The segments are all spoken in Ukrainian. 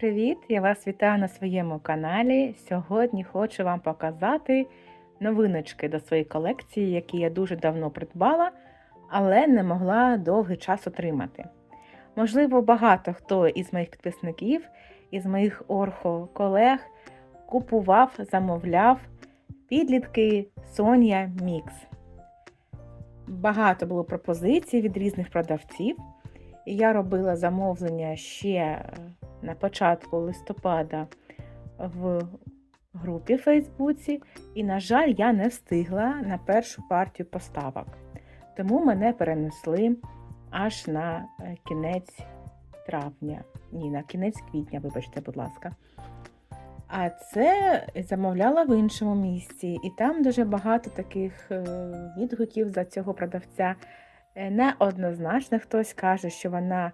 привіт! Я вас вітаю на своєму каналі. Сьогодні хочу вам показати новиночки до своєї колекції, які я дуже давно придбала, але не могла довгий час отримати. Можливо, багато хто із моїх підписників, із моїх орхо-колег купував, замовляв підлітки Соня Мікс. Багато було пропозицій від різних продавців. І я робила замовлення ще на початку листопада в групі Фейсбуці, і, на жаль, я не встигла на першу партію поставок. Тому мене перенесли аж на е, кінець травня. Ні, на кінець квітня, вибачте, будь ласка. А це замовляла в іншому місці, і там дуже багато таких е, відгуків за цього продавця. Е, Неоднозначно хтось каже, що вона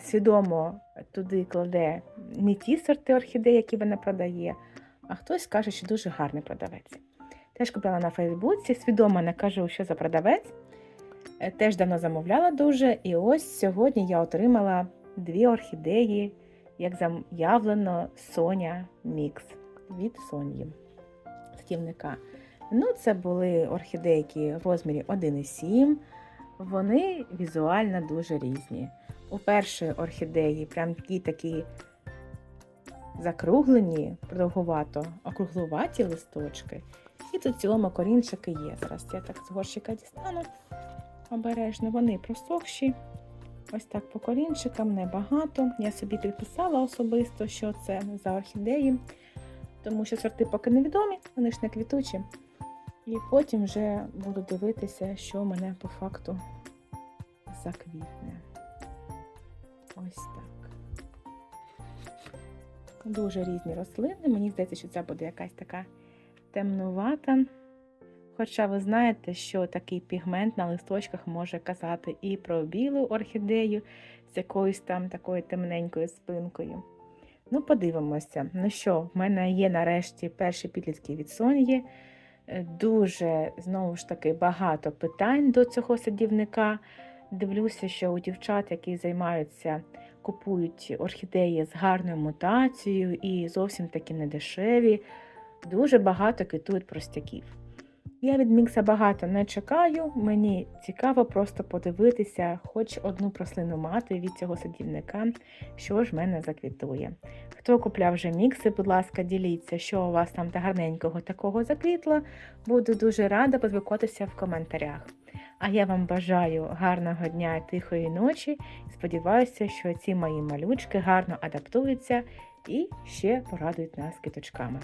свідомо туди кладе не ті сорти орхідей, які вона продає, а хтось каже, що дуже гарний продавець. Теж купила на Фейсбуці, свідомо не кажу, що за продавець. Е, Теж давно замовляла дуже. І ось сьогодні я отримала дві орхідеї, як заявлено, Соня Мікс від Сонії садівника. Ну, це були орхідейки в розмірі 1,7. Вони візуально дуже різні. У першої орхідеї прям такі такі закруглені, продовгувато, округлуваті листочки. І тут в цілому корінчики є. Зараз я так з горщика дістану обережно. Вони просохші. Ось так по корінчикам небагато. Я собі підписала особисто, що це за орхідеї, тому що сорти поки невідомі, вони ж не квітучі. І потім вже буду дивитися, що мене по факту заквітне. Ось так. Дуже різні рослини. Мені здається, що це буде якась така темнувата. Хоча ви знаєте, що такий пігмент на листочках може казати і про білу орхідею з якоюсь там такою темненькою спинкою. Ну, подивимося. Ну що, в мене є нарешті перші підлітки від Сонії. Е, Дуже, знову ж таки, багато питань до цього садівника. Дивлюся, що у дівчат, які займаються, купують орхідеї з гарною мутацією і зовсім такі недешеві, дуже багато квітують простяків. Я від мікса багато не чекаю, мені цікаво просто подивитися, хоч одну прослину мати від цього садівника, що ж мене заквітує. Хто купляв вже мікси, будь ласка, діліться, що у вас там та гарненького такого заквітло. Буду дуже рада поспілкуватися в коментарях. А я вам бажаю гарного дня і тихої ночі. Сподіваюся, що ці мої малючки гарно адаптуються і ще порадують нас квіточками.